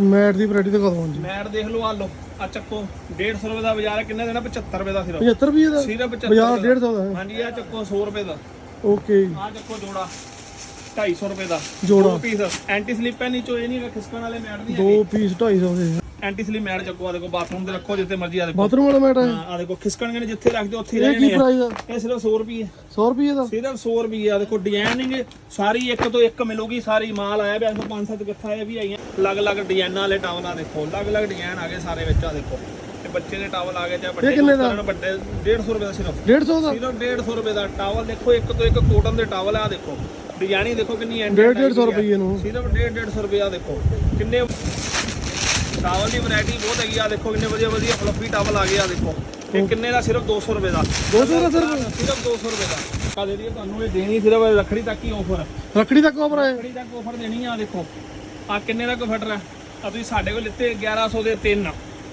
Mat ਦੀ variety ਤਾਂ ਕਦੋਂ ਜੀ ਮੈਟ ਦੇਖ ਲਓ ਆ ਲਓ ਆ ਚੱਕੋ 150 ਰੁਪਏ ਦਾ ਬਾਜ਼ਾਰ ਹੈ ਕਿੰਨੇ ਦੇਣਾ 75 ਰੁਪਏ ਦਾ ਸਿਰਫ। 75 ਰੁਪਏ ਦਾ? ਸਿਰਫ 75 ਬਾਜ਼ਾਰ ਰੁਪਏ 150 ਦਾ ਹੈ। ਹਾਂਜੀ ਆ ਚੱਕੋ 100 ਰੁਪਏ ਦਾ। ਓਕੇ ਆ ਚੱਕੋ ਜੋੜਾ 250 ਰੁਪਏ ਦਾ। ਜੋੜਾ। ਪੀਸ ਐਂਟੀ ਸਲਿਪ ਹੈ ਨੀਚੋ ਇਹ ਨਹੀਂ ਖਿਸਕਣ ਵਾਲੇ ਮੈਟ ਨਹੀਂ ਦੋ ਪੀਸ 250 ਦੇ। ਐਂਟੀ ਸਲਿਪ ਮੈਟ ਚੱਕੋ ਆ ਦੇਖੋ ਬਾਥਰੂਮ ਦੇ ਰੱਖੋ ਜਿੱਥੇ ਮਰਜ਼ੀ ਆ ਦੇਖੋ। ਬਾਥਰੂਮ ਵਾਲਾ ਮੈਟ ਹੈ ਹਾਂ ਆ ਦੇਖੋ ਖਿਸਕਣਗੇ ਨੀ, ਜਿੱਥੇ ਰੱਖ ਦਿਓ ਉੱਥੇ ਹੀ ਇਹ ਕੀ ਰਹਿਣੇ ਆ। ਪ੍ਰਾਈਸ ਆ? ਇਹ ਸਿਰਫ 100 ਰੁਪਏ। 100 ਰੁਪਏ ਦਾ? ਸਿਰਫ 100 ਰੁਪਏ ਆ ਦੇਖੋ ਡਿਜ਼ਾਈਨਿੰਗ ਸਾਰੀ ਇੱਕ ਤੋਂ ਇੱਕ ਮਿਲੂਗੀ ਸਾਰੀ ਮਾਲ ਆਇਆ ਪਿਆ ਪੰਜ ਸੱਤ ਇਕੱਠਾ ਇਹ ਵੀ ਆਈਆਂ। ਅਲੱਗ-ਅਲੱਗ ਡਿਜ਼ਾਈਨਾਂ ਵਾਲੇ ਟਾਵਲਾਂ ਦੇਖੋ ਅਲੱਗ-ਅਲੱਗ ਡਿਜ਼ਾਈਨ ਆ ਗਏ ਸਾਰੇ ਵਿੱਚ ਆ ਦੇਖੋ। ਤੇ ਬੱਚੇ ਦੇ ਟਾਵਲ ਆ ਗਏ ਚਾਹੇ ਵੱਡੇ ਕਿੰਨੇ ਦਾ? ਕਰਨ, ਵੱਡੇ 150 ਰੁਪਏ ਦਾ ਸਿਰਫ। 150 ਦਾ? ਸਿਰਫ 150 ਰੁਪਏ ਦਾ ਟਾਵਲ ਦੇਖੋ ਇੱਕ ਤੋਂ ਇੱਕ ਕੋਟਨ ਦੇ ਟਾਵਲ ਆ ਦੇਖੋ। ਡਿਜ਼ਾਈਨਿੰਗ ਦੇਖੋ ਕਿੰਨੀ ਐਂਡ 150 ਰੁਪਏ ਨੂੰ। ਸਿਰਫ 150 ਰੁਪਏ ਆ ਦੇਖੋ। ਕਿੰਨੇ ਟਾਵਲ ਦੀ ਵੈਰਾਈਟੀ ਬਹੁਤ ਹੈਗੀ ਆ। ਦੇਖੋ ਕਿੰਨੇ ਵਧੀਆ ਵਧੀਆ ਫਲੱਫੀ ਟਾਵਲ ਆ ਗਏ ਆ ਦੇਖੋ। ਇਹ ਕਿੰਨੇ ਦਾ? ਸਿਰਫ 200 ਰੁਪਏ ਦਾ। 200 ਦਾ ਸਿਰਫ? ਸਿਰਫ 200 ਰੁਪਏ ਦਾ। ਕਾ ਦੇ ਦਈਏ ਤੁਹਾਨੂੰ ਇਹ ਦੇਣੀ ਸਿਰਫ ਰੱਖੜੀ ਤੱਕ ਹੀ ਆਫਰ ਰੱਖੜੀ ਤੱਕ ਆਫਰ ਹੈ? ਰੱਖੜੀ ਤੱਕ ਆਫਰ ਦੇਣੀ ਆ ਦੇਖੋ। ਆ ਕਿੰਨੇ ਦਾ ਕਫਟਰ ਹੈ? ਆ ਤੁਸੀਂ ਸਾਡੇ ਕੋਲ ਲਿੱਤੇ 1100 ਦੇ ਤਿੰਨ।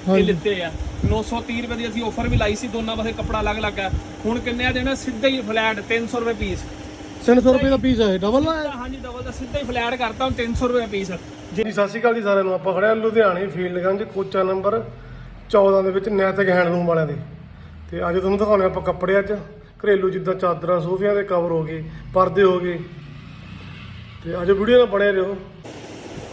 ਇਹ ਲਿੱਤੇ ਆ। 930 ਰੁਪਏ ਦੀ ਅਸੀਂ ਆਫਰ ਵੀ ਲਾਈ ਸੀ ਦੋਨਾਂ ਪਾਸੇ ਕੱਪੜਾ ਅਲੱਗ ਅਲੱਗ ਆ ਹੁਣ ਕਿੰਨੇ ਆ ਦੇਣਾ? ਸਿੱਧਾ ਹੀ ਫਲੈਟ 300 ਰੁਪਏ ਪੀਸ 300 ਰੁਪਏ ਦਾ ਪੀਸ ਹੈ ਡਬਲ ਹੈ? ਹਾਂਜੀ ਡਬਲ ਦਾ ਸਿੱਧਾ ਹੀ ਫਲੈਟ ਕਰਤਾ ਹੁਣ 300 ਰੁਪਏ ਪੀਸ ਜੀ। ਸਤਿ ਸ਼੍ਰੀ ਅਕਾਲ ਜੀ ਸਾਰਿਆਂ ਨੂੰ। ਆਪਾਂ ਖੜਿਆ ਲੁਧਿਆਣੇ ਫੀਲਡਗੰਜ ਕੋਚਾ ਨੰਬਰ 14 ਦੇ ਵਿੱਚ ਨੈਤਿਕ ਹੈਂਡਲੂਮ ਵਾਲਿਆਂ ਦੇ। ਤੇ ਅੱਜ ਤੁਹਾਨੂੰ ਦਿਖਾਉਣੇ ਆਪਾਂ ਕੱਪੜੇ ਅੱਜ। ਘਰੇਲੂ ਜਿੱਦਾਂ ਚਾਦਰਾਂ, ਸੋਫਿਆਂ ਦੇ ਕਵਰ ਹੋ ਗਏ, ਪਰਦੇ ਹੋ ਗਏ। ਤੇ ਅੱਜ ਵੀਡੀਓ ਨਾਲ ਬਣੇ ਰਹੋ।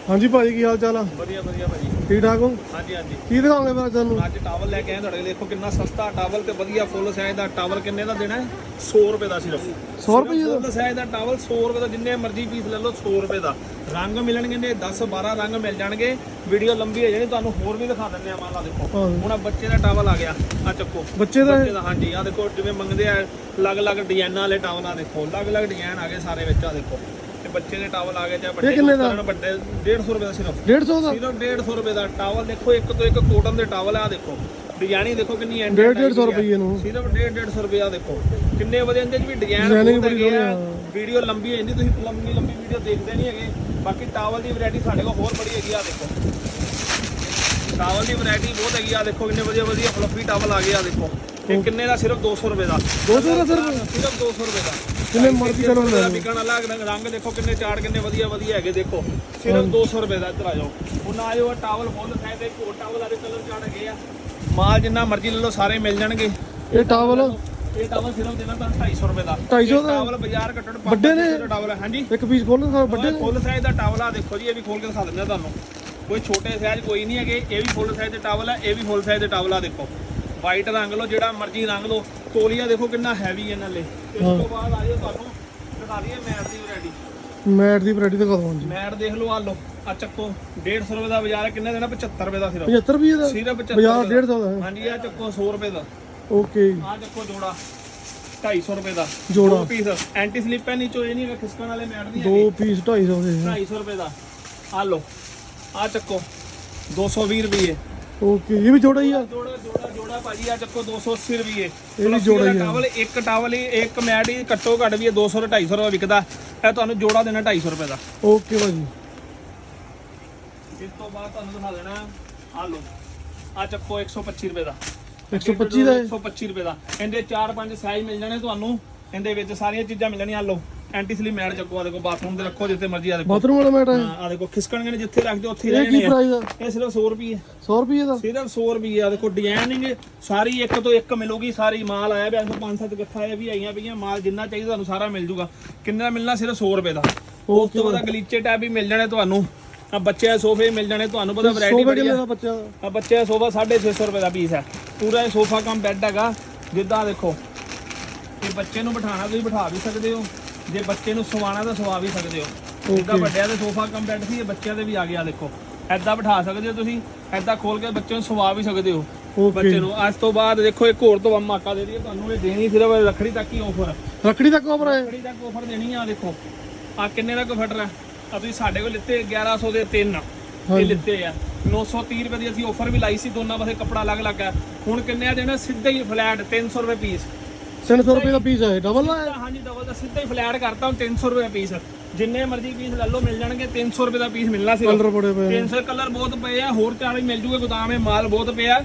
ਹਾਂਜੀ ਭਾਜੀ ਕੀ ਹਾਲ ਚਾਲ ਆ? ਵਧੀਆ ਵਧੀਆ ਭਾਜੀ। ਠੀਕ ਠਾਕ ਹੋ? ਹਾਂਜੀ ਹਾਂਜੀ। ਕੀ ਦਿਖਾਓਗੇ ਫਿਰ ਤੁਹਾਨੂੰ ਅੱਜ ਟਾਵਲ ਲੈ ਕੇ ਆਏ ਤੁਹਾਡੇ ਲਈ ਦੇਖੋ ਕਿੰਨਾ ਸਸਤਾ ਟਾਵਲ ਤੇ ਵਧੀਆ ਫੁੱਲ ਸਾਈਜ਼ ਦਾ ਟਾਵਲ ਕਿੰਨੇ ਦਾ ਦੇਣਾ ਹੈ? 100 ਰੁਪਏ ਦਾ ਸਿਰਫ। 100 ਰੁਪਏ ਦਾ? ਫੁੱਲ ਸਾਈਜ਼ ਦਾ ਟਾਵਲ 100 ਰੁਪਏ ਦਾ ਜਿੰਨੇ ਮਰਜ਼ੀ ਪੀਸ ਲੈ ਲਓ 100 ਰੁਪਏ ਦਾ। ਰੰਗ ਮਿਲਣਗੇ ਨੇ 10 12 ਰੰਗ ਮਿਲ ਜਾਣਗੇ। ਵੀਡੀਓ ਲੰਬੀ ਹੋ ਜਾਣੀ ਤੁਹਾਨੂੰ ਹੋਰ ਵੀ ਦਿਖਾ ਦਿੰਦੇ ਆ ਮਾਲਾ ਦੇਖੋ। ਹੁਣ ਆਹ ਬੱਚੇ ਦਾ ਟਾਵਲ ਆ ਗਿਆ। ਆ ਚੱਕੋ। ਬੱਚੇ ਦਾ? ਹਾਂਜੀ। ਆ ਦੇਖੋ ਜਿਵੇਂ ਮੰਗਦੇ ਆ ਅਲੱਗ-ਅਲੱਗ ਡਿਜ਼ਾਈਨਾਂ ਵਾਲੇ ਟਾਵਲ ਆ ਦੇਖੋ। ਅਲੱਗ-ਅਲੱਗ ਡਿਜ਼ਾਈਨ ਆ ਗਏ ਸਾਰੇ ਵਿੱਚ ਆ ਦੇਖੋ। ਤੇ ਬੱਚੇ ਦੇ ਟਾਵਲ ਆ ਗਏ ਚਾਹੇ ਵੱਡੇ ਕਿੰਨੇ ਦਾ? ਕਰਨ, ਵੱਡੇ 150 ਰੁਪਏ ਦਾ ਸਿਰਫ। 150 ਦਾ? ਸਿਰਫ 150 ਰੁਪਏ ਦਾ ਟਾਵਲ ਦੇਖੋ ਇੱਕ ਤੋਂ ਇੱਕ ਕੋਟਨ ਦੇ ਟਾਵਲ ਆ ਦੇਖੋ। ਡਿਜ਼ਾਈਨਿੰਗ ਦੇਖੋ ਕਿੰਨੀ ਐਂਡ 150 ਰੁਪਏ ਨੂੰ ਸਿਰਫ 150 ਰੁਪਏ ਆ ਦੇਖੋ। ਕਿੰਨੇ ਵਧੀਆ ਇਹਦੇ ਚ ਵੀ ਡਿਜ਼ਾਈਨ Designing ਬਹੁਤ ਬੜੀ ਹੈਗੇ ਆ। ਸੋਹਣੀ ਵੀਡੀਓ ਲੰਬੀ ਹੋ ਜਾਂਦੀ ਤੁਸੀਂ ਲੰਬੀ ਲੰਬੀ ਵੀਡੀਓ ਦੇਖਦੇ ਨਹੀਂ ਹੈਗੇ। ਬਾਕੀ ਟਾਵਲ ਦੀ ਵੈਰਾਈਟੀ ਸਾਡੇ ਕੋਲ ਹੋਰ ਬੜੀ ਹੈਗੀ ਆ ਦੇਖੋ। ਟਾਵਲ ਦੀ ਵੈਰਾਈਟੀ ਬਹੁਤ ਹੈਗੀ ਆ ਦੇਖੋ ਕਿੰਨੇ ਵਧੀਆ ਵਧੀਆ ਫਲੱਫੀ ਟਾਵਲ ਆ ਗਏ ਆ ਦੇਖੋ। ਇਹ ਕਿੰਨੇ ਦਾ? ਸਿਰਫ 200 ਰੁਪਏ ਦਾ। 200 ਦਾ ਸਿਰਫ? ਸਿਰਫ 200 ਰੁਪਏ ਦਾ। ਕਿੰਨੇ ਮਰਜ਼ੀ ਕਰੋ ਲੈ ਲਓ। ਵਿਕਣ ਅਲੱਗ ਰੰਗ ਦੇਖੋ ਕਿੰਨੇ ਚਾਰ ਕਿੰਨੇ ਵਧੀਆ ਵਧੀਆ ਹੈਗੇ ਦੇਖੋ। ਸਿਰਫ 200 ਰੁਪਏ ਦਾ ਇੱਧਰ ਆ ਜਾਓ। ਹੁਣ ਆ ਜਾਓ ਟਾਵਲ ਫੁੱਲ ਸਾਈਜ਼ ਦੇ ਕੋਟ ਟਾਵਲ ਵਾਲੇ ਕਲਰ ਚਾੜ ਹੈਗੇ ਆ। ਮਾਲ ਜਿੰਨਾ ਮਰਜ਼ੀ ਲੈ ਲਓ ਸਾਰੇ ਮਿਲ ਜਾਣਗੇ। ਇਹ ਟਾਵਲ? ਇਹ ਟਾਵਲ ਸਿਰਫ ਦੇਣਾ ਤਾਂ 250 ਰੁਪਏ ਦਾ। 250 ਦਾ? ਟਾਵਲ ਬਾਜ਼ਾਰ ਕੱਟਣ ਵੱਡੇ ਨੇ? ਟਾਵਲ ਹੈ। ਹਾਂਜੀ। ਇੱਕ ਪੀਸ ਖੋਲੋ ਸਰ ਵੱਡੇ ਫੁੱਲ ਸਾਈਜ਼ ਦਾ ਟਾਵਲ ਆ ਦੇਖੋ ਜੀ ਇਹ ਵੀ ਖੋਲ ਕੇ ਦਿਖਾ ਦਿੰਦੇ ਆ ਤੁਹਾਨੂੰ। ਕੋਈ ਛੋਟੇ ਸਾਈਜ਼ ਕੋਈ ਨਹੀਂ ਹੈਗੇ ਇਹ ਵੀ ਫੁੱਲ ਸਾਈਜ਼ ਦੇ ਟਾਵਲ ਆ ਇਹ ਵੀ ਫੁੱਲ ਸਾਈਜ਼ ਦੇ ਟਾਵਲ ਆ ਦੇਖੋ। ਵਾਈਟ ਰੰਗ ਲਓ ਜਿਹੜਾ ਮਰਜ਼ੀ ਰੰਗ ਲਓ। ਤੋਲੀਆ ਦੇਖੋ ਕਿੰਨਾ ਹੈਵੀ ਹੈ ਨਾਲੇ। ਇਸ ਤੋਂ ਬਾਅਦ ਆ ਜਾਓ ਤੁਹਾਨੂੰ ਦਿਖਾ ਦਈਏ ਮੈਟ ਦੀ ਵੈਰਾਈਟੀ ਮੈਟ ਦੀ ਵੈਰਾਈਟੀ ਤਾਂ ਕਦੋਂ ਜੀ ਮੈਟ ਦੇਖ ਲਓ ਆ ਲਓ ਆ ਚੱਕੋ 150 ਰੁਪਏ ਦਾ ਬਾਜ਼ਾਰ ਕਿੰਨੇ ਦੇਣਾ? 75 ਰੁਪਏ ਦਾ ਸਿਰਫ। 75 ਰੁਪਏ ਦਾ? ਸਿਰਫ 75 ਬਾਜ਼ਾਰ ਦਾ। 150 ਦਾ ਹੈ। ਹਾਂਜੀ ਆ ਚੱਕੋ 100 ਰੁਪਏ ਦਾ। ਓਕੇ। ਆ ਚੱਕੋ ਜੋੜਾ 250 ਰੁਪਏ ਦਾ। ਜੋੜਾ। ਪੀਸ ਐਂਟੀ ਸਲਿਪ ਹੈ ਨੀਚੋ ਇਹ ਨਹੀਂ ਹੈਗਾ ਖਿਸਕਣ ਵਾਲੇ ਮੈਟ ਨਹੀਂ ਦੋ ਪੀਸ 250 ਦੇ 250 ਰੁਪਏ ਦਾ। ਆ ਲਓ ਆ ਚੱਕੋ 220 ਰੁਪਏ। ਓਕੇ ਇਹ ਵੀ ਜੋੜਾ ਹੀ ਆ। ਜੋੜਾ ਜੋੜਾ। ਜੋੜਾ ਭਾਜੀ ਆ ਚੱਕੋ 280 ਰੁਪਏ ਇਹ ਵੀ ਜੋੜਾ ਹੀ ਆ। ਟਾਵਲ ਇੱਕ ਟਾਵਲ ਹੀ ਇੱਕ ਮੈਟ ਹੀ ਘੱਟੋ ਘੱਟ ਵੀ ਇਹ 200 250 ਰੁਪਏ ਵਿਕਦਾ। ਇਹ ਤੁਹਾਨੂੰ ਜੋੜਾ ਦੇਣਾ 250 ਰੁਪਏ ਦਾ। ਓਕੇ ਭਾਜੀ। ਇਸ ਤੋਂ ਬਾਅਦ ਤੁਹਾਨੂੰ ਦਿਖਾ ਦੇਣਾ ਆ ਲਓ। ਆ ਚੱਕੋ 125 ਰੁਪਏ ਦਾ। 125 ਦਾ ਹੈ 125 ਰੁਪਏ ਦਾ। ਇਹਦੇ 4-5 ਸਾਈਜ਼ ਮਿਲ ਜਾਣੇ ਤੁਹਾਨੂੰ। ਇਹਦੇ ਵਿੱਚ ਸਾਰੀਆਂ ਚੀਜ਼ਾਂ ਮਿਲਣੀਆਂ ਆ ਲਓ। ਐਂਟੀ ਸਲਿਪ ਮੈਟ ਚੱਕੋ ਆ ਦੇਖੋ ਬਾਥਰੂਮ ਦੇ ਰੱਖੋ ਜਿੱਥੇ ਮਰਜ਼ੀ ਆ ਦੇਖੋ। ਬਾਥਰੂਮ ਵਾਲਾ ਮੈਟ ਹੈ ਆ ਦੇਖੋ ਖਿਸਕਣਗੇ ਨੀ, ਜਿੱਥੇ ਰੱਖ ਦਿਓ ਉੱਥੇ ਹੀ ਇਹ ਕੀ ਰਹਿਣੇ ਆ? ਪ੍ਰਾਈਸ ਆ ਇਹ ਸਿਰਫ 100 ਰੁਪਏ 100 ਰੁਪਏ ਦਾ? ਸਿਰਫ 100 ਰੁਪਏ ਆ। ਦੇਖੋ ਡਿਜ਼ਾਈਨਿੰਗ ਸਾਰੀ ਇੱਕ ਤੋਂ ਇੱਕ ਮਿਲੂਗੀ ਸਾਰੀ ਮਾਲ ਆਇਆ ਪਿਆ ਪੰਜ ਸੱਤ ਇਕੱਠਾ ਇਹ ਵੀ ਆਈਆਂ ਪਈਆਂ ਮਾਲ ਜਿੰਨਾ ਚਾਹੀਦਾ ਤੁਹਾਨੂੰ ਸਾਰਾ ਮਿਲ ਜੂਗਾ। ਕਿੰਨੇ ਦਾ ਮਿਲਣਾ? ਸਿਰਫ 100 ਰੁਪਏ ਦਾ। ਉਸ ਤੋਂ ਬਾਅਦ ਗਲੀਚੇ ਟੈਬ ਵੀ ਮਿਲ ਜਾਣੇ ਤੁਹਾਨੂੰ। ਆ ਬੱਚਿਆਂ ਦੇ ਸੋਫੇ ਮਿਲ ਜਾਣੇ ਤੁਹਾਨੂੰ ਪਤਾ ਵੈਰਾਈਟੀ ਬੜੀ ਆ ਦਾ ਬੱਚਾ ਆ ਬੱਚੇ ਦਾ ਸੋਫਾ 650 ਰੁਪਏ ਦਾ ਪੀਸ ਹੈ ਪੂਰਾ ਇਹ ਸੋਫਾ ਕਮ ਬੈੱਡ ਹੈਗਾ। ਜਿੱਦਾਂ ਦੇਖੋ ਇਹ ਬੱਚੇ ਨੂੰ ਬਿਠਾਣਾ ਤੁਸੀਂ ਬਿਠਾ ਵੀ ਸਕਦੇ ਹੋ। ਜੇ ਬੱਚੇ ਨੂੰ ਸਵਾਣਾ ਤਾਂ ਸਵਾ ਵੀ ਸਕਦੇ ਹੋ। ਜਿੱਦਾਂ ਵੱਡਿਆਂ ਦੇ ਸੋਫਾ ਕਮ ਬੈੱਡ ਸੀ ਇਹ ਬੱਚਿਆਂ ਦੇ ਵੀ ਆ ਗਿਆ ਦੇਖੋ। ਐਦਾਂ ਬਿਠਾ ਸਕਦੇ ਹੋ ਤੁਸੀਂ ਐਦਾਂ ਖੋਲ ਕੇ ਬੱਚੇ ਨੂੰ ਸਵਾ ਵੀ ਸਕਦੇ ਹੋ। ਬੱਚੇ ਨੂੰ। ਅੱਜ ਤੋਂ ਬਾਅਦ ਦੇਖੋ ਇੱਕ ਹੋਰ ਤੋਂ ਮਾਕਾ ਦੇ ਦਈਏ ਤੁਹਾਨੂੰ ਇਹ ਦੇਣੀ ਸਿਰਫ ਰੱਖੜੀ ਤੱਕ ਹੀ ਆਫਰ ਰੱਖੜੀ ਤੱਕ ਆਫਰ ਹੈ? ਰੱਖੜੀ ਤੱਕ ਆਫਰ ਦੇਣੀ ਆ ਦੇਖੋ। ਆ ਕਿੰਨੇ ਦਾ ਕੋ ਫਟਰ ਆ ਤੁਸੀਂ ਸਾਡੇ ਕੋਲ ਲਿੱਤੇ 1100 ਦੇ ਤਿੰਨ। ਇਹ ਲਿੱਤੇ ਆ। 930 ਰੁਪਏ ਦੀ ਅਸੀਂ ਆਫਰ ਵੀ ਲਾਈ ਸੀ ਦੋਨਾਂ ਪਾਸੇ ਕੱਪੜਾ ਅਲੱਗ-ਅਲੱਗ ਆ। ਹੁਣ ਕਿੰਨੇ ਆ ਦੇਣਾ ਸਿੱਧਾ ਹੀ ਫਲੈਟ 300 ਰੁਪਏ ਪੀਸ 300 ਰੁਪਏ ਦਾ ਪੀਸ ਹੈ ਡਬਲ ਹੈ ਹਾਂਜੀ ਡਬਲ ਦਾ ਸਿੱਧਾ ਹੀ ਫਲੈਟ ਕਰਤਾ ਹੁਣ 300 ਰੁਪਏ ਪੀਸ ਜਿੰਨੇ ਮਰਜ਼ੀ ਪੀਸ ਲੈ ਲਓ ਮਿਲ ਜਾਣਗੇ 300 ਰੁਪਏ ਦਾ ਪੀਸ ਮਿਲਣਾ ਸੀ ਕਲਰ ਬੜੇ ਪਏ ਨੇ। 300 ਕਲਰ ਬਹੁਤ ਪਏ ਆ ਹੋਰ ਚਾਰ ਵੀ ਮਿਲ ਜੂਗੇ ਗੋਦਾਮ 'ਚ ਮਾਲ ਬਹੁਤ ਪਿਆ।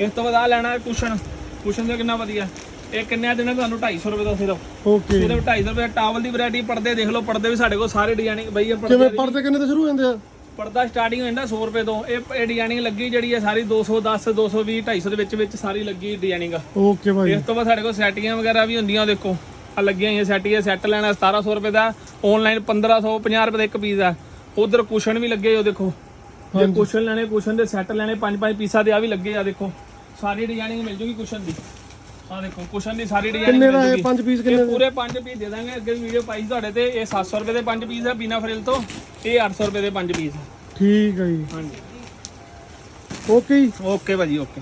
ਇਸ ਤੋਂ ਬਾਅਦ ਆ ਲੈਣਾ ਹੈ ਕੁਸ਼ਨ ਕੁਸ਼ਨ ਦਾ ਕਿੰਨਾ ਵਧੀਆ। ਇਹ ਕਿੰਨੇ ਦੇਣਾ ਤੁਹਾਨੂੰ 250 ਰੁਪਏ ਦਾ ਸਿਰਫ। ਓਕੇ ਸਿਰਫ 250 ਰੁਪਏ ਟਾਵਲ ਦੀ ਵੈਰਾਈਟੀ ਪਰਦੇ ਦੇਖ ਲਓ ਪਰਦੇ ਵੀ ਸਾਡੇ ਕੋਲ ਸਾਰੇ ਡਿਜ਼ਾਈਨਿੰਗ ਬਈ ਇਹ ਕਿਵੇਂ ਪਰਦੇ ਪਰਦੇ ਕਿੰਨੇ ਤੋਂ ਸ਼ੁਰੂ ਹੋ ਜਾਂਦੇ ਆ? ਪਰਦਾ ਸਟਾਰਟਿੰਗ ਹੋ ਜਾਂਦਾ 100 ਰੁਪਏ ਤੋਂ। ਇਹ ਇਹ ਡਿਜ਼ਾਈਨਿੰਗ ਲੱਗੀ ਜਿਹੜੀ ਹੈ ਸਾਰੀ 210 220 250 ਦੇ ਵਿੱਚ ਵਿੱਚ ਸਾਰੀ ਲੱਗੀ ਡਿਜ਼ਾਈਨਿੰਗ ਓਕੇ ਭਾਈ। ਇਸ ਤੋਂ ਬਾਅਦ ਸਾਡੇ ਕੋਲ ਸੈਟੀਆਂ ਵਗੈਰਾ ਵੀ ਹੁੰਦੀਆਂ ਦੇਖੋ। ਆ ਲੱਗੀਆਂ ਹੋਈਆਂ ਸੈਟੀਆਂ ਸੈੱਟ ਲੈਣਾ 1700 ਰੁਪਏ ਦਾ ਆਨਲਾਈਨ 1550 ਰੁਪਏ ਦਾ ਇੱਕ ਪੀਸ ਆ। ਉਧਰ ਕੁਸ਼ਨ ਵੀ ਲੱਗੇ ਹੋ ਦੇਖੋ। ਜੇ ਕੁਸ਼ਨ ਲੈਣੇ ਕੁਸ਼ਨ ਦੇ ਸੈੱਟ ਲੈਣੇ ਪੰਜ ਪੰਜ ਪੀਸਾਂ ਦੇ ਆ ਵੀ ਲੱਗੇ ਆ ਦੇਖੋ। ਸਾਰੀ ਡਿਜ਼ਾਈਨਿੰਗ ਮਿਲ ਜੂਗੀ ਕੁਸ਼ਨ ਦੀ। ਆ ਦੇਖੋ ਕੁਸ਼ਨ ਦੀ ਸਾਰੀ ਡਿਜ਼ਾਈਨਿੰਗ ਕਿੰਨੇ ਦਾ ਇਹ ਪੰਜ ਪੀਸ ਇਹ ਕਿੰਨੇ ਪੂਰੇ ਪੰਜ ਪੀਸ ਦੇ ਦਾਂਗੇ। ਅੱਗੇ ਵੀਡੀਓ ਪਾਈ ਸੀ ਤੁਹਾਡੇ ਤੇ ਇਹ 700 ਰੁਪਏ ਦੇ ਪੰਜ ਪੀਸ ਆ ਬਿਨਾ ਫਰਿਲ ਤੋਂ। ਇਹ 800 ਰੁਪਏ ਦੇ ਪੀਸ ਠੀਕ ਹੈ ਜੀ। ਹਾਂਜੀ। ਓਕੇ ਜੀ। ਓਕੇ ਭਾਜੀ ਓਕੇ